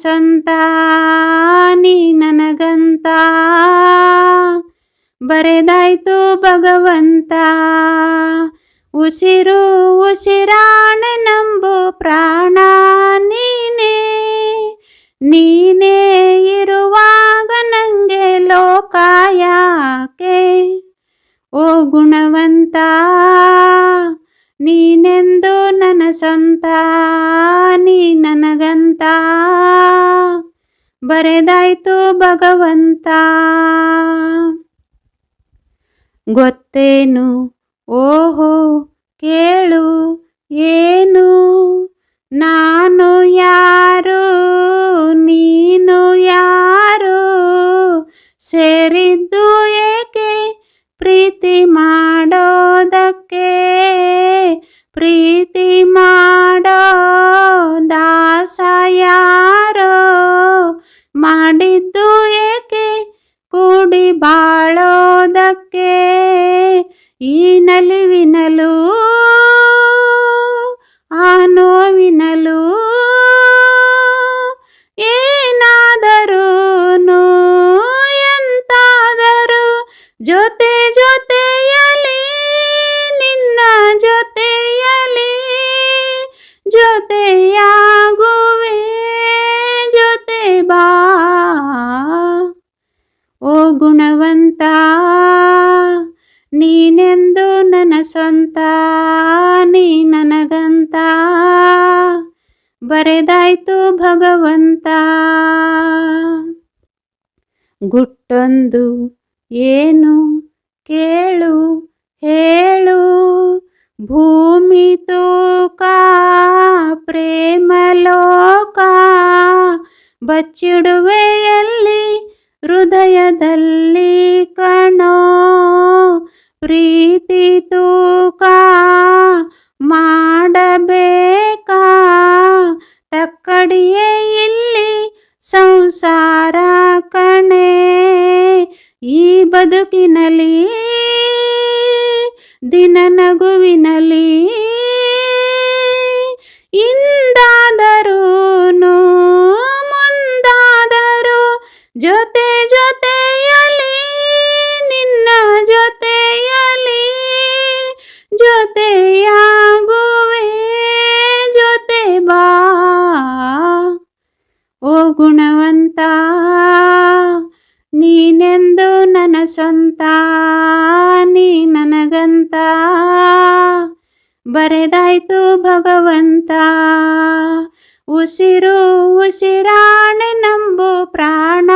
ಸ್ವಂತ ನೀ ನನಗಂತ. ಬರೆದಾಯ್ತು ಭಗವಂತ, ಉಸಿರು ಉಸಿರಾಣ ನಂಬು ಪ್ರಾಣ ನೀನೇ. ನೀನೇ ಇರುವಾಗ ನಂಗೆ ಲೋಕ ಓ ಗುಣವಂತ, ನೀನೆಂದು ನನ್ನ ಸ್ವಂತ. ಬರೆದಾಯ್ತು ಭಗವಂತ. ಗೊತ್ತೇನು? ಓಹೋ, ಕೇಳು, ಏನು? ನಾನು ಯಾರು? ನೀನು ಯಾರು? ಸೇರಿದ್ದು ಏಕೆ? ಪ್ರೀತಿ ಮಾಡೋದಕ್ಕೆ ಪ್ರೀತಿ ಮಾಡೋ ಬಾಳೋದಕ್ಕೆ ಈ ನಲಿವಿನಲು ಆ ನೋವಿನಲು ಏನಾದರೂ ಎಂತಾದರೂ ಜೊತೆ ಜೊತೆಯಲಿ ನಿನ್ನ ಜೊತೆಯಲಿ ಜೊತೆಯಾಗುವೆ ಜೊತೆ ಬಾ ಓ ಗುಣವಂತ ಸ್ವಂತ ನೀ ನನಗಂತ, ಬರೆದಾಯ್ತು ಭಗವಂತ. ಗುಟ್ಟೊಂದು ಏನು ಕೇಳು, ಹೇಳು, ಭೂಮಿ ತೂಕ, ಪ್ರೇಮ ಲೋಕ, ಬಚ್ಚಿಡುವೆಯಲ್ಲಿ ಹೃದಯದಲ್ಲಿ ಕಣೋ ಪ್ರೀತಿ ತೂಕ ಮಾಡಬೇಕಾ? ತಕ್ಕಡಿಯೇ ಇಲ್ಲಿ ಸಂಸಾರ ಕಣೆ ಈ ಬದುಕಿನಲ್ಲಿ ದಿನ ನಗುವಿನಲ್ಲಿ ನೀನೆಂದು ನನ್ನ ಸ್ವಂತ ನೀ ನನಗಂತ? ಬರೆದಾಯ್ತು ಭಗವಂತ ಉಸಿರು ಉಸಿರಾಣೆ ನಂಬು ಪ್ರಾಣ.